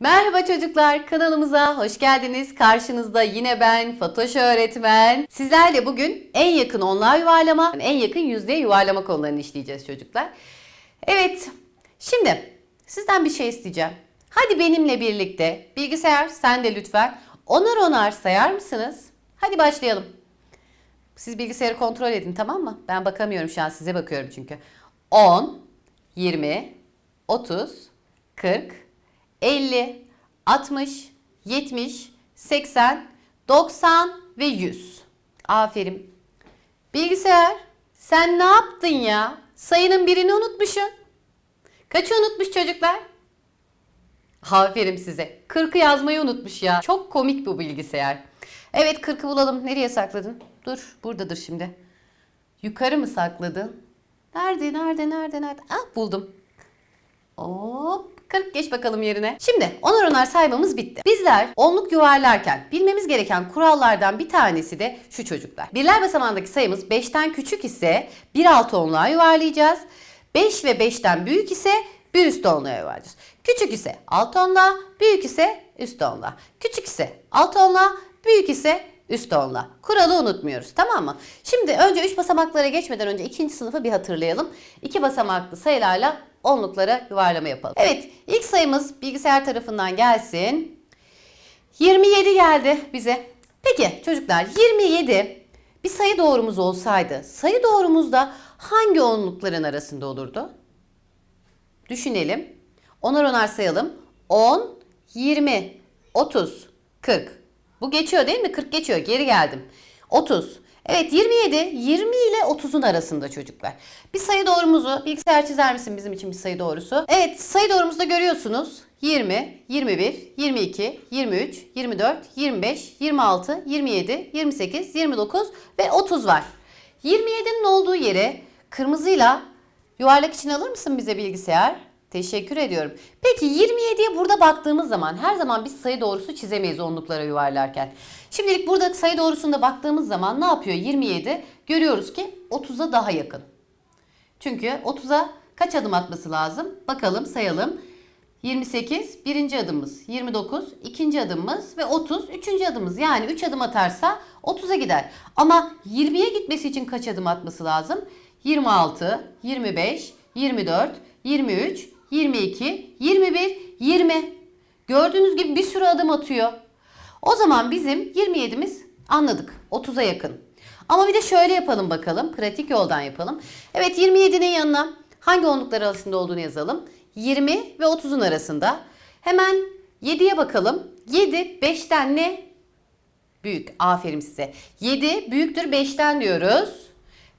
Merhaba çocuklar, kanalımıza hoş geldiniz. Karşınızda yine ben Fatoş öğretmen. Sizlerle bugün en yakın onluğa yuvarlama, en yakın yüzdeye yuvarlama konularını işleyeceğiz çocuklar. Evet, şimdi sizden bir şey isteyeceğim. Hadi benimle birlikte, bilgisayar sen de lütfen onar onar sayar mısınız? Hadi başlayalım. Siz bilgisayarı kontrol edin tamam mı? Ben bakamıyorum şu an size bakıyorum çünkü. 10, 20, 30, 40, 50, 60, 70, 80, 90 ve 100. Aferin. Bilgisayar sen ne yaptın ya? Sayının birini unutmuşsun. Kaçı unutmuş çocuklar? Aferin size. 40'ı yazmayı unutmuş ya. Çok komik bu bilgisayar. Evet 40'ı bulalım. Nereye sakladın? Dur buradadır şimdi. Yukarı mı sakladın? Nerede nerede nerede nerede? Ah buldum. Hop 40 geç bakalım yerine. Şimdi onar onar saymamız bitti. Bizler onluk yuvarlarken bilmemiz gereken kurallardan bir tanesi de şu çocuklar. Birler basamağındaki sayımız 5'ten küçük ise bir alt onluğa yuvarlayacağız. 5 ve 5'ten büyük ise bir üst onluğa yuvarlayacağız. Küçük ise alt onluğa, büyük ise üst onluğa. Küçük ise alt onluğa, büyük ise üst onla. Kuralı unutmuyoruz tamam mı? Şimdi önce 3 basamaklara geçmeden önce ikinci sınıfı bir hatırlayalım. 2 basamaklı sayılarla onluklara yuvarlama yapalım. Evet ilk sayımız bilgisayar tarafından gelsin. 27 geldi bize. Peki çocuklar 27 bir sayı doğrumuz olsaydı sayı doğrumuzda hangi onlukların arasında olurdu? Düşünelim. Onar onar sayalım. 10, 20, 30, 40. Bu geçiyor değil mi? 40 geçiyor. Geri geldim. 30. Evet 27 20 ile 30'un arasında çocuklar. Bir sayı doğrumuzu bilgisayar çizer misin bizim için bir sayı doğrusu? Evet sayı doğrumuzu da görüyorsunuz. 20, 21, 22, 23, 24, 25, 26, 27, 28, 29 ve 30 var. 27'nin olduğu yere kırmızıyla yuvarlak için alır mısın bize bilgisayar? Teşekkür ediyorum. Peki 27'ye burada baktığımız zaman her zaman biz sayı doğrusu çizemeyiz onluklara yuvarlarken. Şimdilik burada sayı doğrusunda baktığımız zaman ne yapıyor 27? Görüyoruz ki 30'a daha yakın. Çünkü 30'a kaç adım atması lazım? Bakalım sayalım. 28 birinci adımımız, 29 ikinci adımımız ve 30 üçüncü adımımız. Yani 3 adım atarsa 30'a gider. Ama 20'ye gitmesi için kaç adım atması lazım? 26, 25, 24, 23, 22, 21, 20. Gördüğünüz gibi bir sürü adım atıyor. O zaman bizim 27'miz anladık. 30'a yakın. Ama bir de şöyle yapalım bakalım. Pratik yoldan yapalım. Evet 27'nin yanına hangi onluklar arasında olduğunu yazalım. 20 ve 30'un arasında. Hemen 7'ye bakalım. 7 5'ten ne? Büyük. Aferin size. 7 büyüktür 5'ten diyoruz.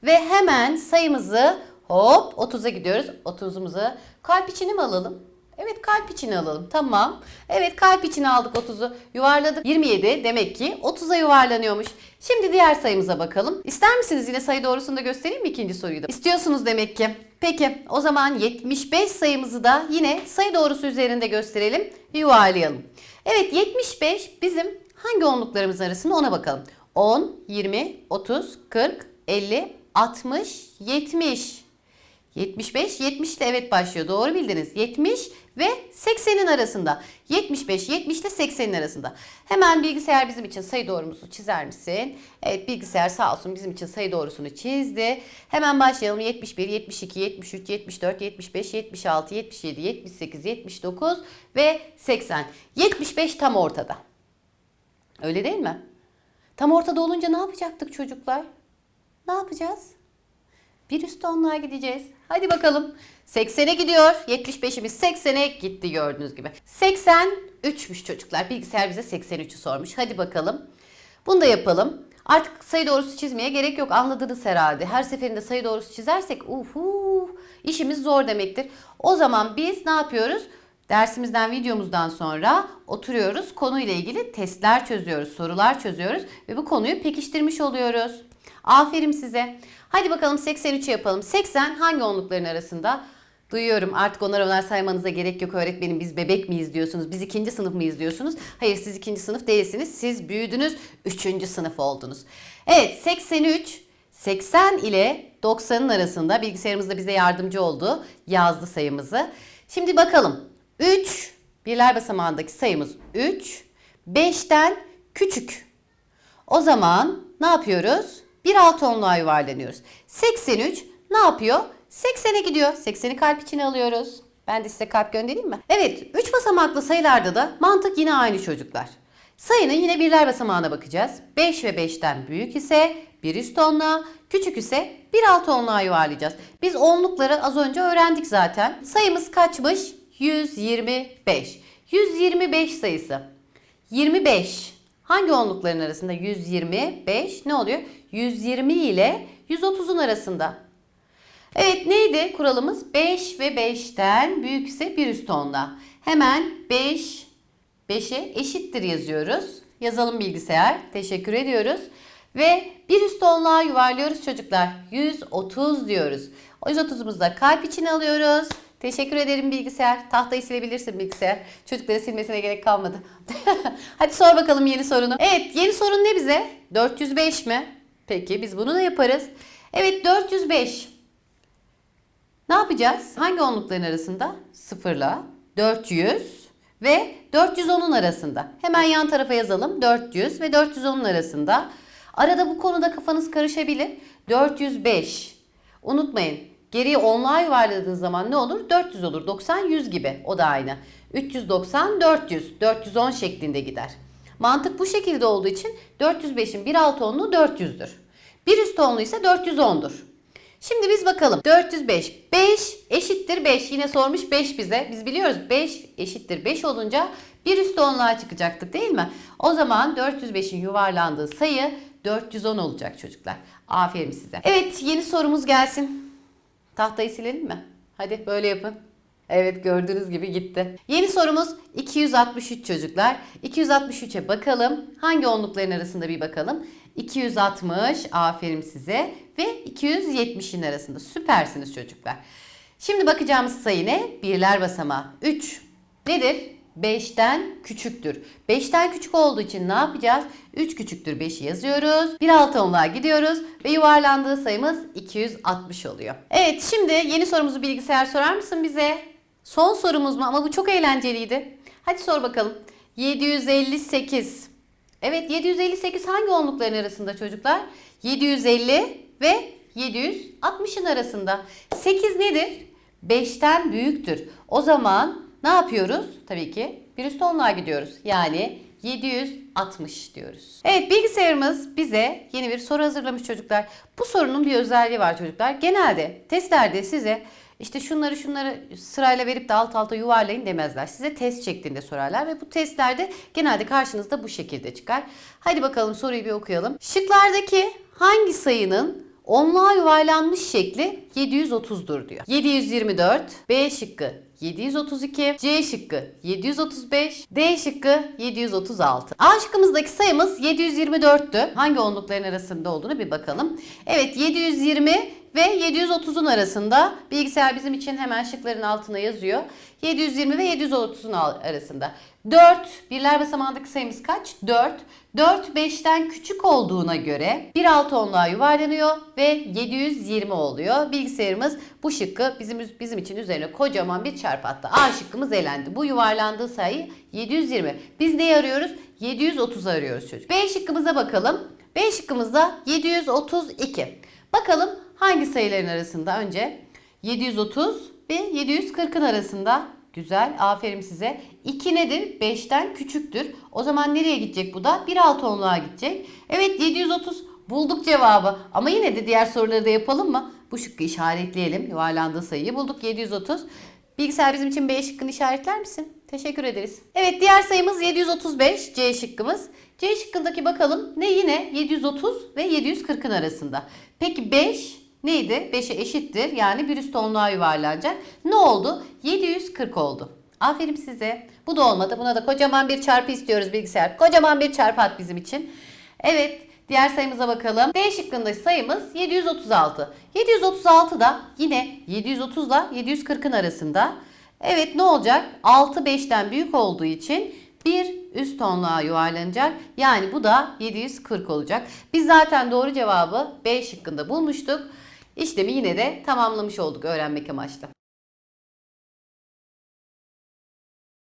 Ve hemen sayımızı hop 30'a gidiyoruz. 30'umuzu kalp içine mi alalım? Evet kalp içine alalım. Tamam. Evet kalp içine aldık 30'u. Yuvarladık. 27 demek ki 30'a yuvarlanıyormuş. Şimdi diğer sayımıza bakalım. İster misiniz yine sayı doğrusunu da göstereyim mi ikinci soruyu da? İstiyorsunuz demek ki. Peki o zaman 75 sayımızı da yine sayı doğrusu üzerinde gösterelim. Yuvarlayalım. Evet 75 bizim hangi onluklarımız arasında ona bakalım. 10, 20, 30, 40, 50, 60, 70. 75, 70 ile evet başlıyor. Doğru bildiniz. 70 ve 80'in arasında. 75, 70 ile 80'in arasında. Hemen bilgisayar bizim için sayı doğrumuzu çizer misin? Evet bilgisayar sağ olsun bizim için sayı doğrusunu çizdi. Hemen başlayalım. 71, 72, 73, 74, 75, 76, 77, 78, 79 ve 80. 75 tam ortada. Öyle değil mi? Tam ortada olunca ne yapacaktık çocuklar? Ne yapacağız? Bir üst onluğa gideceğiz. Hadi bakalım. 80'e gidiyor. 75'imiz 80'e gitti gördüğünüz gibi. 83'müş çocuklar. Bilgisayar bize 83'ü sormuş. Hadi bakalım. Bunu da yapalım. Artık sayı doğrusu çizmeye gerek yok. Anladınız herhalde. Her seferinde sayı doğrusu çizersek uhu işimiz zor demektir. O zaman biz ne yapıyoruz? Dersimizden, videomuzdan sonra oturuyoruz. Konuyla ilgili testler çözüyoruz, sorular çözüyoruz ve bu konuyu pekiştirmiş oluyoruz. Aferin size. Hadi bakalım 83'ü yapalım. 80 hangi onlukların arasında? Duyuyorum artık onar onar saymanıza gerek yok öğretmenim biz bebek miyiz diyorsunuz. Biz ikinci sınıf mıyız diyorsunuz. Hayır siz ikinci sınıf değilsiniz. Siz büyüdünüz. Üçüncü sınıf oldunuz. Evet 83 80 ile 90'ın arasında bilgisayarımızda bize yardımcı oldu. Yazdı sayımızı. Şimdi bakalım. 3 birler basamağındaki sayımız 3. 5'ten küçük. O zaman ne yapıyoruz? Bir alt onluğa yuvarlanıyoruz. 83 ne yapıyor? 80'e gidiyor. 80'i kalp içine alıyoruz. Ben de size kalp göndereyim mi? Evet, 3 basamaklı sayılarda da mantık yine aynı çocuklar. Sayının yine birler basamağına bakacağız. 5 ve 5'ten büyük ise bir üst onluğa, küçük ise bir alt onluğa yuvarlayacağız. Biz onlukları az önce öğrendik zaten. Sayımız kaçmış? 125. 125 sayısı. 25 hangi onlukların arasında? 125 ne oluyor? 120 ile 130'un arasında. Evet neydi kuralımız? 5 ve 5'ten büyükse bir üst onla. Hemen 5 5'e eşittir yazıyoruz. Yazalım bilgisayar. Teşekkür ediyoruz. Ve bir üst onluğa yuvarlıyoruz çocuklar. 130 diyoruz. O 130'umuzu da kalp içine alıyoruz. Teşekkür ederim bilgisayar. Tahtayı silebilirsin bilgisayar. Çocukları silmesine gerek kalmadı. Hadi sor bakalım yeni sorunu. Evet yeni sorun ne bize? 405 mi? Peki biz bunu da yaparız. Evet 405. Ne yapacağız? Hangi onlukların arasında? 0 ile 400 ve 410'un arasında. Hemen yan tarafa yazalım. 400 ve 410'un arasında. Arada bu konuda kafanız karışabilir. 405. Unutmayın. Geriye onluğa yuvarladığınız zaman ne olur? 400 olur. 90 100 gibi. O da aynı. 390 400. 410 şeklinde gider. Mantık bu şekilde olduğu için 405'in bir alt onluğu 400'dür. Bir üst onluğu ise 410'dur. Şimdi biz bakalım. 405. 5 eşittir 5. Yine sormuş 5 bize. Biz biliyoruz 5 eşittir 5 olunca bir üst onluğa çıkacaktık değil mi? O zaman 405'in yuvarlandığı sayı 410 olacak çocuklar. Aferin size. Evet yeni sorumuz gelsin. Tahtayı silelim mi? Hadi böyle yapın. Evet gördüğünüz gibi gitti. Yeni sorumuz 263 çocuklar. 263'e bakalım. Hangi onlukların arasında bir bakalım. 260 aferin size ve 270'in arasında. Süpersiniz çocuklar. Şimdi bakacağımız sayı ne? Birler basamağı. 3 nedir? 5'ten küçüktür. 5'ten küçük olduğu için ne yapacağız? 3 küçüktür 5'i yazıyoruz. Bir alt onluğa gidiyoruz ve yuvarlandığı sayımız 260 oluyor. Evet şimdi yeni sorumuzu bilgisayar sorar mısın bize? Son sorumuz mu? Ama bu çok eğlenceliydi. Hadi sor bakalım. 758. Evet 758 hangi onlukların arasında çocuklar? 750 ve 760'ın arasında. 8 nedir? 5'ten büyüktür. O zaman ne yapıyoruz? Tabii ki bir üst onluğa gidiyoruz. Yani 760 diyoruz. Evet bilgisayarımız bize yeni bir soru hazırlamış çocuklar. Bu sorunun bir özelliği var çocuklar. Genelde testlerde size işte şunları şunları sırayla verip de alt alta yuvarlayın demezler. Size test şeklinde sorarlar ve bu testlerde genelde karşınızda bu şekilde çıkar. Hadi bakalım soruyu bir okuyalım. Şıklardaki hangi sayının onluğa yuvarlanmış şekli 730'dur diyor. 724, B şıkkı 732, C şıkkı 735, D şıkkı 736. A şıkkımızdaki sayımız 724'tü. Hangi onlukların arasında olduğunu bir bakalım. Evet 720 ve 730'un arasında bilgisayar bizim için hemen şıkların altına yazıyor. 720 ve 730'un arasında. 4 birler basamağındaki sayımız kaç? 4. 4 5'ten küçük olduğuna göre bir alt onluğa yuvarlanıyor ve 720 oluyor. Bilgisayarımız bu şıkkı bizim bizim için üzerine kocaman bir çarpı attı. A şıkkımız elendi. Bu yuvarlandığı sayı 720. Biz neyi arıyoruz? 730 arıyoruz çocuk. B şıkkımıza bakalım. B şıkkımızda 732. Bakalım hangi sayıların arasında? Önce 730 ve 740'ın arasında. Güzel. Aferin size. 2 nedir? 5'ten küçüktür. O zaman nereye gidecek bu da? Bir alt onluğa gidecek. Evet 730 bulduk cevabı. Ama yine de diğer soruları da yapalım mı? Bu şıkkı işaretleyelim. Yuvarlandığı sayıyı bulduk 730. Bilgisayar bizim için B şıkkını işaretler misin? Teşekkür ederiz. Evet diğer sayımız 735 C şıkkımız. C şıkkındaki bakalım ne yine 730 ve 740'ın arasında. Peki 5 neydi? 5'e eşittir. Yani bir üst onluğa yuvarlanacak. Ne oldu? 740 oldu. Aferin size. Bu da olmadı. Buna da kocaman bir çarpı istiyoruz bilgisayar. Kocaman bir çarpı at bizim için. Evet. Diğer sayımıza bakalım. D şıkkında sayımız 736. 736 da yine 730 ile 740'ın arasında. Evet ne olacak? 6 5'ten büyük olduğu için bir üst onluğa yuvarlanacak. Yani bu da 740 olacak. Biz zaten doğru cevabı B şıkkında bulmuştuk. İşlemi yine de tamamlamış olduk öğrenmek amaçlı.